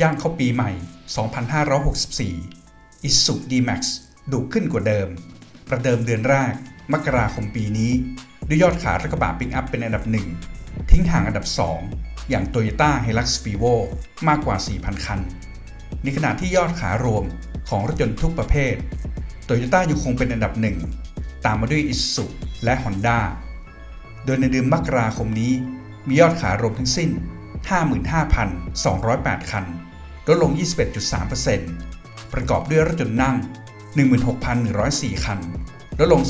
ย่างเข้าปีใหม่ 2564 Isuzu D-Max ดุขึ้นกว่าเดิม ประเดิมเดือนแรก มกราคมปีนี้ ด้วยยอดขายรถกระบะปิกอัพเป็นอันดับหนึ่ง ทิ้งห่างอันดับ 2 อย่าง Toyota Hilux Vivo มากกว่า 4,000 คัน ในขณะที่ยอดขายรวมของรถยนต์ทุกประเภท Toyota ยังคงเป็นอันดับหนึ่ง ตามมาด้วย Isuzu และ Honda โดยในเดือนมกราคมนี้มียอดขายรวมทั้งสิ้น 55,208 คัน ลดลง 21.3%ประกอบด้วยรถยนต์นั่ง 16,104 คัน ลดลง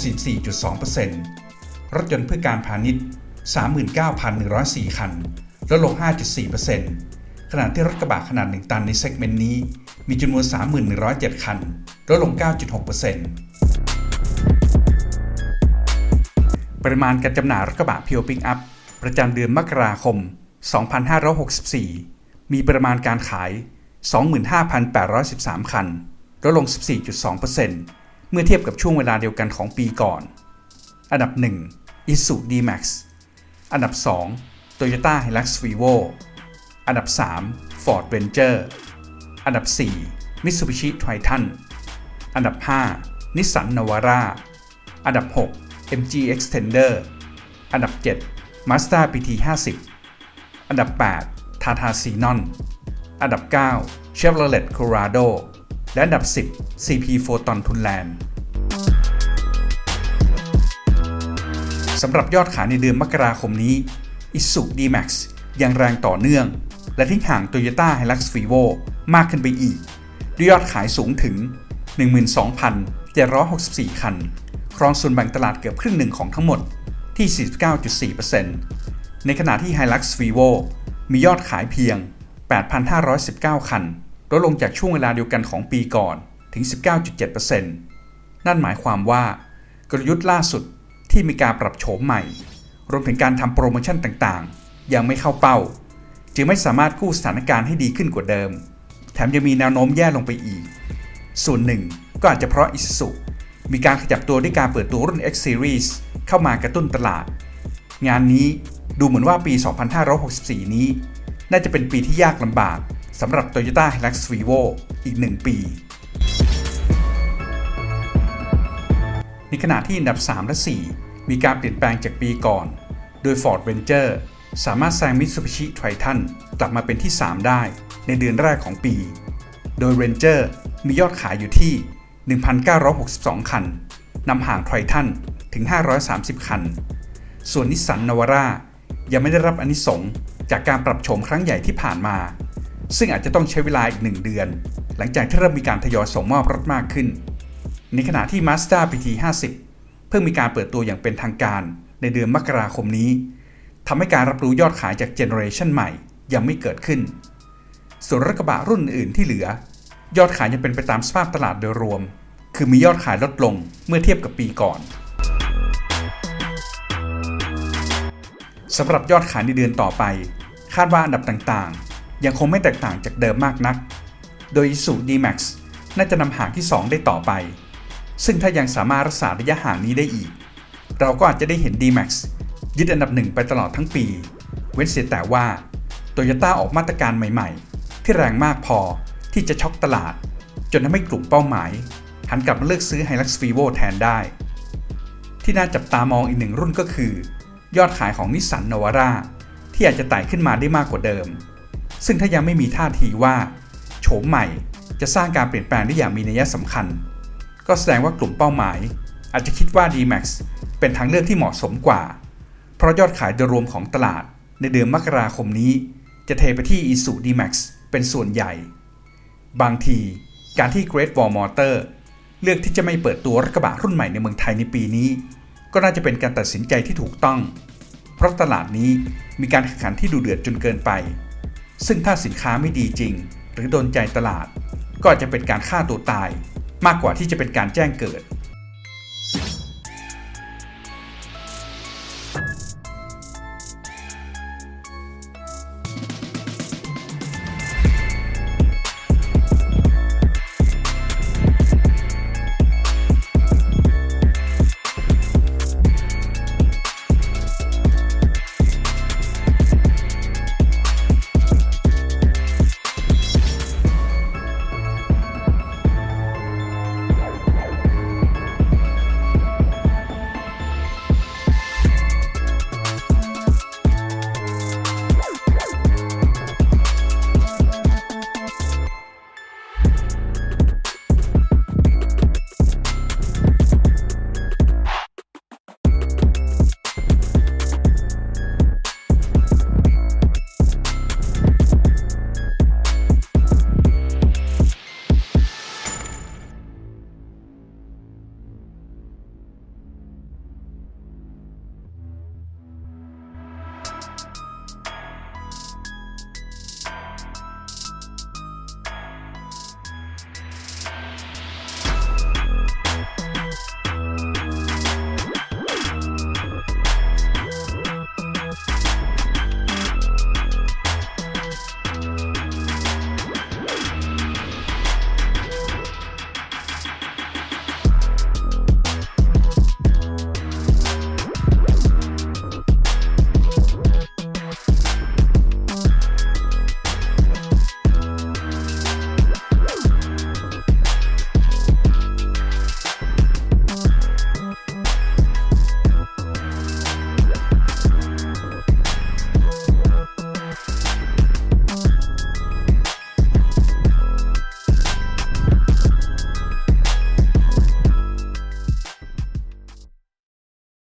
44.2%รถยนต์เพื่อการพาณิชย์ 39,104 คัน ลดลง 5.4%ขณะที่รถกระบะขนาด 1 ตันในเซกเมนต์นี้ มีจำนวน 3,107 คัน ลดลง 9.6%ปริมาณการจำหน่ายรถกระบะเพียวปิกอัพประจำเดือนมกราคม 2564 มีประมาณการขาย 25,813 คัน ลดลง 14.2%เมื่อเทียบกับช่วงเวลาเดียวกันของปีก่อน อันดับ 1 Isuzu D-Max อันดับ 2 Toyota Hilux Vivo อันดับ 3 Ford Ranger อันดับ 4 Mitsubishi Triton อันดับ 5 Nissan Navara อันดับ 6 MG Extender อันดับ 7 Mazda PT 50 อันดับ8 Tata Xenon อันดับ 9 Chevrolet Colorado และอันดับ 10 CP Photon Tunland สำหรับยอดขายในเดือนมกราคมนี้ Isuzu D-Max ยังแรงต่อเนื่อง และทิ้งห่าง Toyota Hilux Vivo มากขึ้นไปอีก ด้วยยอดขายสูงถึง 12,764 คัน ครองส่วนแบ่งตลาดเกือบครึ่งหนึ่งของทั้งหมดที่ 49.4% ในขณะที่ Hilux Vivo มียอดขายเพียง 8,519 คัน ลดลงจากช่วงเวลาเดียวกันของปีก่อนถึง 19.7%นั่นหมายความว่ากลยุทธ์ล่าสุดที่มีการปรับโฉมใหม่ รวมถึงการทำโปรโมชั่นต่างๆ ยังไม่เข้าเป้า จึงไม่สามารถกู้สถานการณ์ให้ดีขึ้นกว่าเดิม แถมยังมีแนวโน้มแย่ลงไปอีก ส่วนหนึ่งก็อาจจะเพราะ Isuzu มีการขยับตัวด้วยการเปิดตัวรุ่น X Series เข้ามากระตุ้นตลาด งานนี้ดูเหมือนว่าปี 2564 นี้ น่าจะเป็นปีที่ยากลำบากสำหรับ Toyota Hilux Vivo อีก 1 ปี ในขณะที่อันดับ 3 และ 4 มีการเปลี่ยนแปลงจากปีก่อน โดย Ford Ranger สามารถแซง Mitsubishi Triton กลับมาเป็นที่ 3 ได้ในเดือนแรกของปี โดย Ranger มียอดขายอยู่ที่ 1,962 คันนำห่าง Triton ถึง 530 คัน ส่วนนิสสันนาวาร่ายังไม่ได้รับอนิสงจากการปรับโฉมครั้งใหญ่ที่ผ่านมา ซึ่งอาจจะต้องใช้เวลาอีกหนึ่งเดือน หลังจากที่เริ่มมีการทยอยส่งมอบรถมากขึ้น ในขณะที่ Mazda PT 50 เพิ่งมีการเปิดตัวอย่างเป็นทางการในเดือนมกราคมนี้ทำให้การรับรู้ยอดขายจากเจเนอเรชันใหม่ยังไม่เกิดขึ้น ส่วนรถกระบะรุ่นอื่นที่เหลือ ยอดขายยังเป็นไปตามสภาพตลาดโดยรวม คือมียอดขายลดลงเมื่อเทียบกับปีก่อน สำหรับยอดขายในเดือนต่อไป คาดว่าอันดับต่างๆ ยังคงไม่แตกต่างจากเดิมมากนัก โดย Isuzu D-Max น่าจะนำห่างที่ 2 ได้ต่อไป ซึ่งถ้ายังสามารถรักษาระยะห่างนี้ได้อีก เราก็อาจจะได้เห็น D-Max ยึดอันดับหนึ่งไปตลอดทั้งปี เว้นเสียแต่ว่า Toyota ออกมาตรการใหม่ๆ ที่แรงมากพอที่จะช็อกตลาด จนทำให้กลุ่มเป้าหมาย หันกลับมาเลือกซื้อ Hilux Vivo แทนได้ ที่น่าจับตามองอีกหนึ่งรุ่นก็คือ ยอดขายของนิสสันนวาร่าที่อาจจะไต่ขึ้นมาได้มากกว่าเดิม ซึ่งถ้ายังไม่มีท่าทีว่าโฉมใหม่จะสร้างการเปลี่ยนแปลงได้อย่างมีนัยสำคัญ ก็แสดงว่ากลุ่มเป้าหมาย อาจจะคิดว่า D-Max เป็นทางเลือกที่เหมาะสมกว่า เพราะยอดขายโดยรวมของตลาดในเดือนมกราคมนี้ จะเทไปที่ Isuzu D-Max เป็นส่วนใหญ่ บางทีการที่ Great Wall Motor เลือกที่จะไม่เปิดตัวรถกระบะรุ่นใหม่ในเมืองไทยในปีนี้ ก็น่าจะเป็นการตัดสินใจที่ถูกต้อง เพราะตลาดนี้มีการแข่งขันที่ดูเดือดจนเกินไป ซึ่งถ้าสินค้าไม่ดีจริง หรือโดนใจตลาด ก็จะเป็นการฆ่าตัวตาย มากกว่าที่จะเป็นการแจ้งเกิด